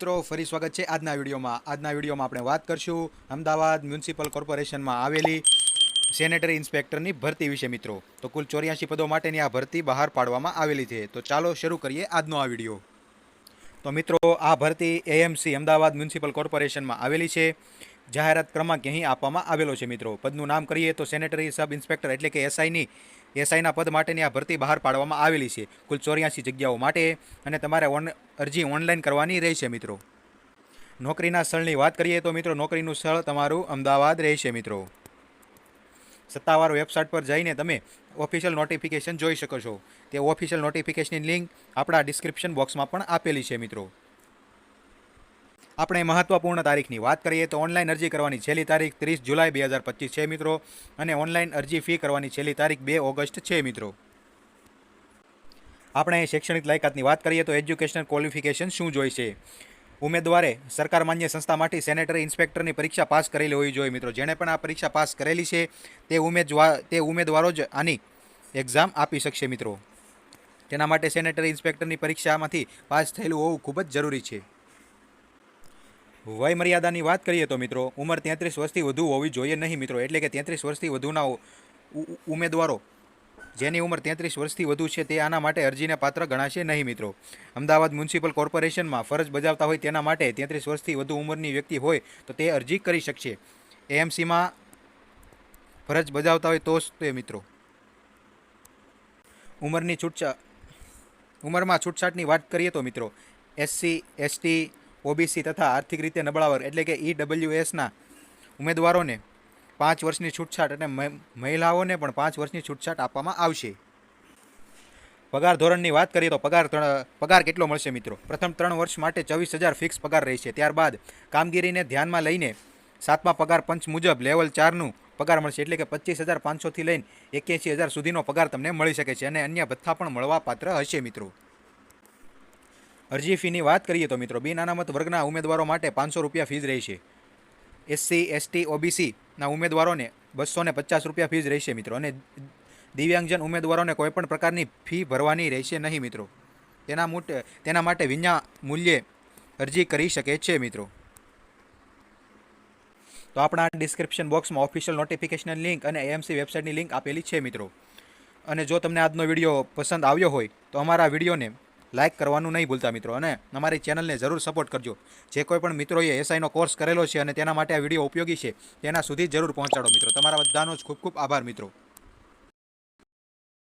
મિત્રો, ફરી સ્વાગત છે આજના વિડીયોમાં. આજના વિડીયોમાં આપણે વાત કરશું અમદાવાદ મ્યુનિસિપલ કોર્પોરેશનમાં આવેલી સેનેટરી ઇન્સ્પેક્ટરની ભરતી વિશે મિત્રો. તો કુલ ચોર્યાસી પદો માટેની આ ભરતી બહાર પાડવામાં આવેલી છે. તો ચાલો શરૂ કરીએ આજનો આ વીડિયો. તો મિત્રો, આ ભરતી એએમસી અમદાવાદ મ્યુનિસિપલ કોર્પોરેશનમાં આવેલી છે. જાહેરાત ક્રમાંક અહીં આપવામાં આવેલો છે, મિત્રો. પદનું નામ કરીએ તો સેનેટરી સબ ઇન્સ્પેક્ટર એટલે કે એસઆઈની, એસઆઈના પદ માટેની આ ભરતી બહાર પાડવામાં આવેલી છે. કુલ ચોર્યાસી જગ્યાઓ માટે અને તમારે ઓન, અરજી ઓનલાઈન કરવાની રહેશે, મિત્રો. નોકરીના સ્થળની વાત કરીએ તો, મિત્રો, નોકરીનું સ્થળ તમારું અમદાવાદ રહેશે, મિત્રો. સત્તાવાર વેબસાઇટ પર જઈને તમે ઓફિશિયલ નોટિફિકેશન જોઈ શકો છો. તે ઓફિશિયલ નોટિફિકેશનની લિંક આપણા ડિસ્ક્રિપ્શન બોક્સમાં પણ આપેલી છે, મિત્રો. આપણે મહત્વપૂર્ણ તારીખની વાત કરીએ તો ઓનલાઈન અરજી કરવાની છેલ્લી તારીખ ત્રીસ જુલાઈ બે હજાર પચીસ છે, મિત્રો. અને ઓનલાઈન અરજી ફી કરવાની છેલ્લી તારીખ બે ઓગસ્ટ છે, મિત્રો. આપણે શૈક્ષણિક લાયકાતની વાત કરીએ તો એજ્યુકેશનલ ક્વોલિફિકેશન શું જોઈશે? ઉમેદવારે સરકાર માન્ય સંસ્થામાંથી સેનેટરી ઇન્સ્પેક્ટરની પરીક્ષા પાસ કરેલી હોવી જોઈએ, મિત્રો. જેણે પણ આ પરીક્ષા પાસ કરેલી છે, તે ઉમેદવાર તે ઉમેદવારો જ આની એક્ઝામ આપી શકશે, મિત્રો. તેના માટે સેનેટરી ઇન્સ્પેક્ટરની પરીક્ષામાંથી પાસ થયેલું હોવું ખૂબ જ જરૂરી છે. વય મર્યાદાની વાત કરીએ તો મિત્રો, ઉંમર તેત્રીસ વર્ષથી વધુ હોવી જોઈએ નહીં મિત્રો, એટલે કે તેત્રીસ વર્ષથી વધુના ઉમેદવારો, જેની ઉંમર તેત્રીસ વર્ષથી વધુ છે તે આના માટે અરજીને પાત્ર ગણાશે નહીં મિત્રો. અમદાવાદ મ્યુનિસિપલ કોર્પોરેશનમાં ફરજ બજાવતા હોય તેના માટે તેત્રીસ વર્ષથી વધુ ઉંમરની વ્યક્તિ હોય તો તે અરજી કરી શકશે. એએમસીમાં ફરજ બજાવતા હોય તો જ તે મિત્રો. ઉંમરની છૂટછા, ઉંમરમાં છૂટછાટની વાત કરીએ તો મિત્રો, એસસી, એસટી ઓબીસી તથા આર્થિક રીતે નબળા વર્ગ એટલે કે ઈડબ્લ્યુએસના ઉમેદવારોને પાંચ વર્ષની છૂટછાટ અને મહિલાઓને પણ પાંચ વર્ષની છૂટછાટ આપવામાં આવશે. પગાર ધોરણની વાત કરીએ તો પગાર પગાર કેટલો મળશે મિત્રો? પ્રથમ ત્રણ વર્ષ માટે ચોવીસ હજાર ફિક્સ પગાર રહેશે. ત્યારબાદ કામગીરીને ધ્યાનમાં લઈને સાતમા પગાર પંચ મુજબ લેવલ ચારનું પગાર મળશે. એટલે કે પચીસ હજાર પાંચસોથી લઈને એક્યાસી હજાર સુધીનો પગાર તમને મળી શકે છે અને અન્ય ભથ્થા પણ મળવા પાત્ર હશે મિત્રો. અરજી ફીની વાત કરીએ તો મિત્રો બિન અનામત વર્ગના ઉમેદવારો માટે પાંચસો રૂપિયા ફીસ રહેશે. એસસી એસટી ઓબીસીના ઉમેદવારોને બસો ને પચાસ રૂપિયા ફીસ રહેશે મિત્રો. અને દિવ્યાંગજન ઉમેદવારોને કોઈપણ પ્રકારની ફી ભરવાની રહેશે નહીં મિત્રો. તેના મોટે, તેના માટે વિના મૂલ્યે અરજી કરી શકે છે મિત્રો. તો આપણા ડિસ્ક્રિપ્શન બોક્સમાં ઓફિશિયલ નોટિફિકેશન લિંક અને એએમસી વેબસાઇટની લિંક આપેલી છે મિત્રો. અને જો તમને આજનો વીડિયો પસંદ આવ્યો હોય, તો અમારા વિડીયોને લાઇક કરવાનું નહીં ભૂલતા મિત્રો અને અમારી ચેનલને જરૂર સપોર્ટ કરજો. જે કોઈ પણ મિત્રોએ એસઆઈનો કોર્સ કરેલો છે અને તેના માટે આ વીડિયો ઉપયોગી છે, તેના સુધી જરૂર પહોંચાડો મિત્રો. તમારા બધાનો જ ખૂબ ખૂબ આભાર મિત્રો.